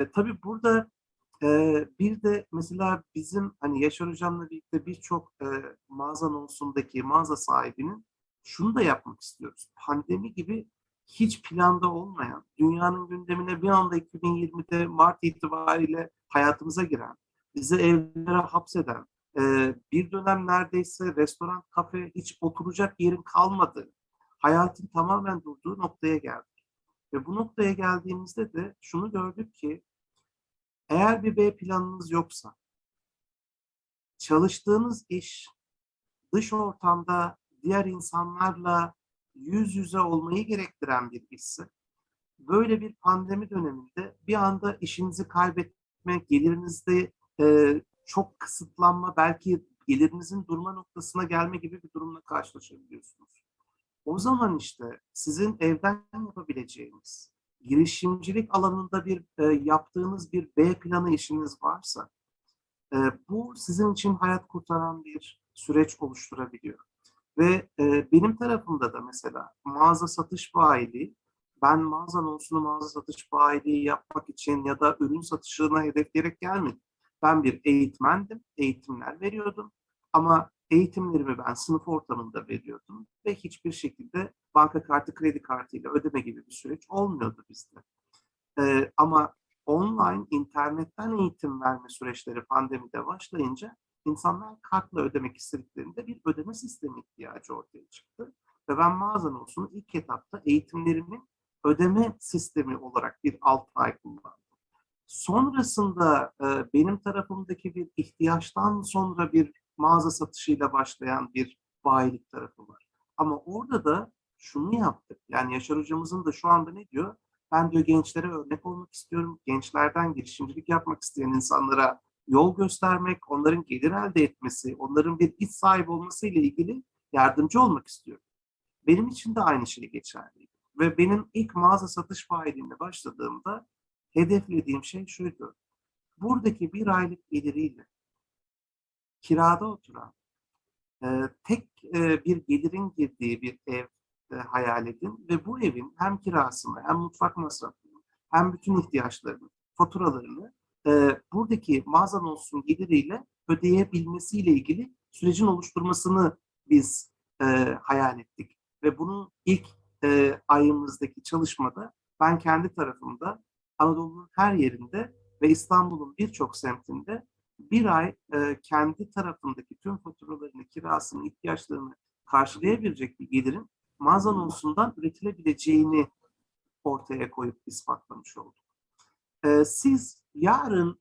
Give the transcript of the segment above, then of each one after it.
E, tabii burada e, bir de mesela bizim hani Yaşar Hocam'la birlikte birçok e, mağaza anonsundaki mağaza sahibinin şunu da yapmak istiyoruz. Pandemi gibi hiç planda olmayan, dünyanın gündemine bir anda 2020'de Mart itibariyle hayatımıza giren, bizi evlere hapseden, e, bir dönem neredeyse restoran, kafe hiç oturacak yerin kalmadığı, hayatın tamamen durduğu noktaya geldik. Ve bu noktaya geldiğimizde de şunu gördük ki eğer bir B planınız yoksa, çalıştığınız iş dış ortamda diğer insanlarla yüz yüze olmayı gerektiren bir işse, böyle bir pandemi döneminde bir anda işinizi kaybetme, gelirinizde e, çok kısıtlanma, belki gelirinizin durma noktasına gelme gibi bir durumla karşılaşabiliyorsunuz. O zaman işte sizin evden yapabileceğiniz, girişimcilik alanında bir e, yaptığınız bir B planı işiniz varsa, e, bu sizin için hayat kurtaran bir süreç oluşturabiliyor. Ve e, benim tarafımda da mesela mağaza satış bayiliği, ben mağaza anonsunu mağaza satış bayiliği yapmak için ya da ürün satışına hedefleyerek gelmedim. Ben bir eğitmendim, eğitimler veriyordum. Ama eğitimlerimi ben sınıf ortamında veriyordum ve hiçbir şekilde banka kartı, kredi kartıyla ödeme gibi bir süreç olmuyordu bizde. Ee, ama online, internetten eğitim verme süreçleri pandemide başlayınca insanlar kartla ödemek istediklerinde bir ödeme sistemi ihtiyacı ortaya çıktı. Ve ben mağazan olsun ilk etapta eğitimlerimi ödeme sistemi olarak bir alt ay kullandım. Sonrasında e, benim tarafımdaki bir ihtiyaçtan sonra bir mağaza satışıyla başlayan bir bayilik tarafı var. Ama orada da şunu yaptık. Yani Yaşar hocamızın da şu anda ne diyor? Ben diyor gençlere örnek olmak istiyorum. Gençlerden girişimcilik yapmak isteyen insanlara yol göstermek, onların gelir elde etmesi, onların bir iş sahibi olması ile ilgili yardımcı olmak istiyorum. Benim için de aynı şey geçerli. Ve benim ilk mağaza satış bayiliğine başladığımda hedeflediğim şey şuydu. Buradaki bir aylık geliriyle kirada oturan, tek bir gelirin girdiği bir ev e, hayal edin ve bu evin hem kirasını hem mutfak masrafını hem bütün ihtiyaçlarını, faturalarını e, buradaki mağazan olsun geliriyle ödeyebilmesiyle ilgili sürecin oluşturmasını biz e, hayal ettik. Ve bunun ilk e, ayımızdaki çalışmada ben kendi tarafımda Anadolu'nun her yerinde ve İstanbul'un birçok semtinde bir ay e, kendi tarafındaki tüm faturalarını, kirasını, ihtiyaçlarını karşılayabilecek bir gelirin mağaza üretilebileceğini ortaya koyup ispatlamış olduk. E, siz yarın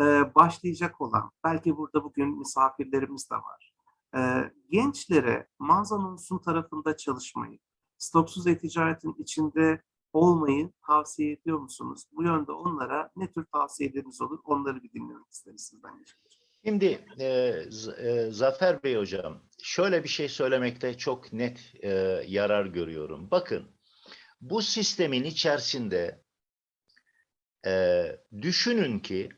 e, başlayacak olan, belki burada bugün misafirlerimiz de var, e, gençlere mağaza anonsun tarafında çalışmayı, stoksuz e-ticaretin içinde olmayı tavsiye ediyor musunuz? Bu yönde onlara ne tür tavsiyeleriniz olur? Onları bir dinlemek isteriz sizden. Şimdi e, e, Zafer Bey hocam şöyle bir şey söylemekte çok net e, yarar görüyorum. Bakın bu sistemin içerisinde e, düşünün ki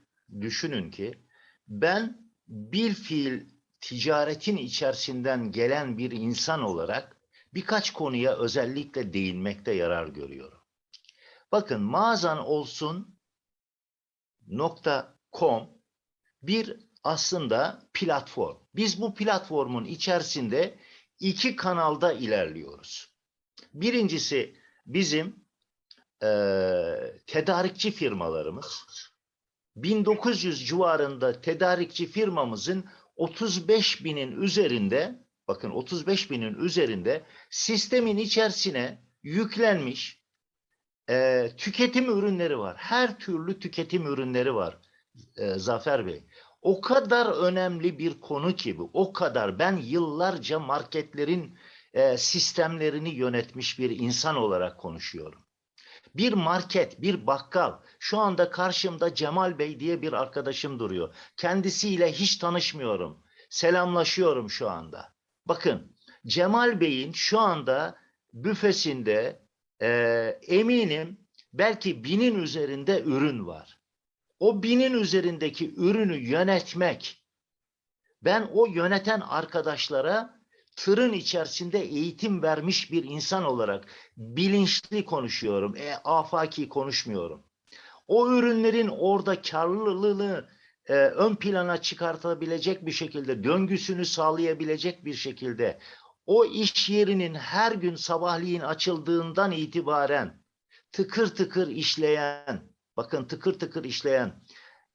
düşünün ki ben bir fiil ticaretin içerisinden gelen bir insan olarak birkaç konuya özellikle değinmekte yarar görüyorum. Bakın mağazan olsun .com bir aslında platform. Biz bu platformun içerisinde iki kanalda ilerliyoruz. Birincisi bizim e, tedarikçi firmalarımız. 1900 civarında tedarikçi firmamızın 35 binin üzerinde bakın 35 binin üzerinde sistemin içerisine yüklenmiş e, tüketim ürünleri var. Her türlü tüketim ürünleri var e, Zafer Bey. O kadar önemli bir konu ki bu. O kadar. Ben yıllarca marketlerin e, sistemlerini yönetmiş bir insan olarak konuşuyorum. Bir market, bir bakkal. Şu anda karşımda Cemal Bey diye bir arkadaşım duruyor. Kendisiyle hiç tanışmıyorum. Selamlaşıyorum şu anda. Bakın Cemal Bey'in şu anda büfesinde e, eminim belki binin üzerinde ürün var. O binin üzerindeki ürünü yönetmek, ben o yöneten arkadaşlara tırın içerisinde eğitim vermiş bir insan olarak bilinçli konuşuyorum, e, afaki konuşmuyorum. O ürünlerin orada karlılığını e, ön plana çıkartabilecek bir şekilde, döngüsünü sağlayabilecek bir şekilde o iş yerinin her gün sabahleyin açıldığından itibaren tıkır tıkır işleyen, bakın tıkır tıkır işleyen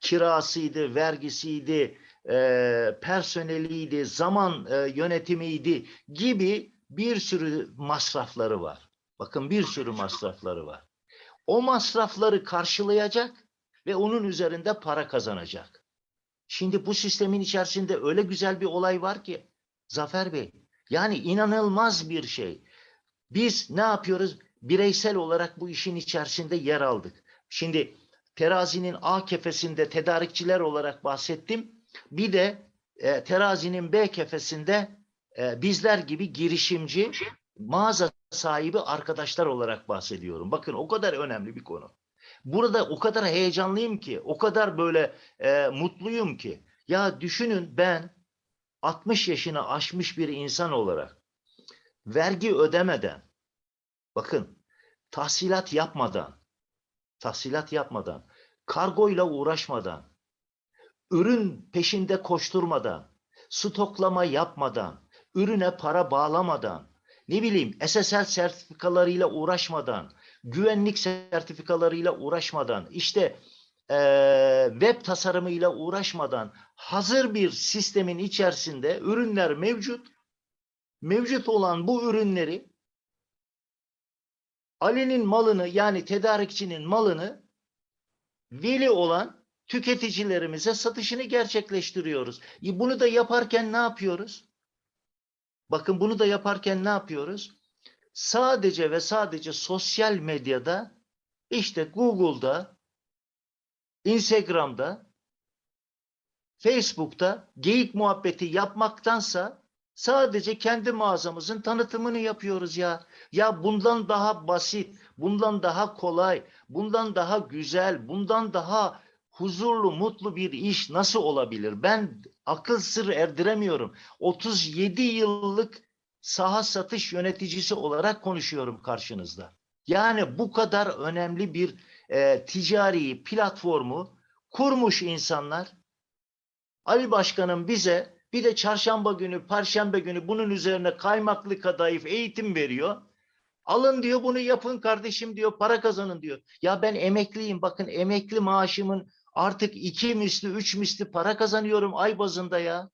kirasıydı, vergisiydi, e, personeliydi, zaman e, yönetimiydi gibi bir sürü masrafları var. Bakın bir sürü masrafları var. O masrafları karşılayacak ve onun üzerinde para kazanacak. Şimdi bu sistemin içerisinde öyle güzel bir olay var ki Zafer Bey, yani inanılmaz bir şey. Biz ne yapıyoruz? Bireysel olarak bu işin içerisinde yer aldık. Şimdi terazinin A kefesinde tedarikçiler olarak bahsettim. Bir de e, terazinin B kefesinde e, bizler gibi girişimci, mağaza sahibi arkadaşlar olarak bahsediyorum. Bakın o kadar önemli bir konu. Burada o kadar heyecanlıyım ki, o kadar böyle e, mutluyum ki. Ya düşünün ben 60 yaşını aşmış bir insan olarak vergi ödemeden, bakın tahsilat yapmadan, tahsilat yapmadan, kargoyla uğraşmadan, ürün peşinde koşturmadan, stoklama yapmadan, ürüne para bağlamadan, ne bileyim SSL sertifikalarıyla uğraşmadan, güvenlik sertifikalarıyla uğraşmadan, işte eee, web tasarımıyla uğraşmadan hazır bir sistemin içerisinde ürünler mevcut. Mevcut olan bu ürünleri Ali'nin malını yani tedarikçinin malını veli olan tüketicilerimize satışını gerçekleştiriyoruz. E Bunu da yaparken ne yapıyoruz? Bakın bunu da yaparken ne yapıyoruz? Sadece ve sadece sosyal medyada işte Google'da, Instagram'da, Facebook'ta geyik muhabbeti yapmaktansa sadece kendi mağazamızın tanıtımını yapıyoruz ya. Ya bundan daha basit, bundan daha kolay, bundan daha güzel, bundan daha huzurlu, mutlu bir iş nasıl olabilir? Ben akıl sır erdiremiyorum. 37 yıllık saha satış yöneticisi olarak konuşuyorum karşınızda. Yani bu kadar önemli bir e, ticari platformu kurmuş insanlar. Ali Başkanım bize bir de çarşamba günü, perşembe günü bunun üzerine kaymaklı kadayıf eğitim veriyor. Alın diyor bunu yapın kardeşim diyor para kazanın diyor. Ya ben emekliyim bakın emekli maaşımın artık iki misli üç misli para kazanıyorum ay bazında ya.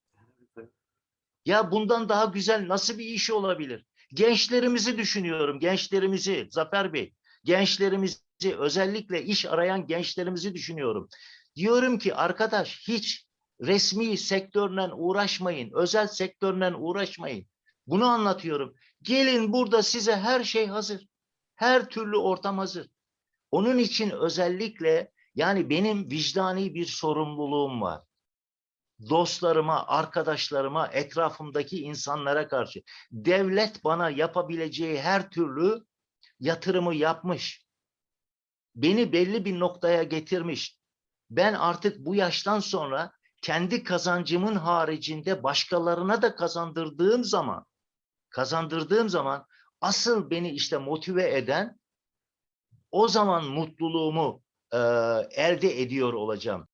Ya bundan daha güzel nasıl bir iş olabilir? Gençlerimizi düşünüyorum gençlerimizi Zafer Bey. Gençlerimizi özellikle iş arayan gençlerimizi düşünüyorum. Diyorum ki arkadaş hiç resmi sektörle uğraşmayın. Özel sektörle uğraşmayın. Bunu anlatıyorum. Gelin burada size her şey hazır. Her türlü ortam hazır. Onun için özellikle yani benim vicdani bir sorumluluğum var. Dostlarıma, arkadaşlarıma, etrafımdaki insanlara karşı. Devlet bana yapabileceği her türlü yatırımı yapmış. Beni belli bir noktaya getirmiş. Ben artık bu yaştan sonra kendi kazancımın haricinde başkalarına da kazandırdığım zaman kazandırdığım zaman asıl beni işte motive eden o zaman mutluluğumu eee, elde ediyor olacağım.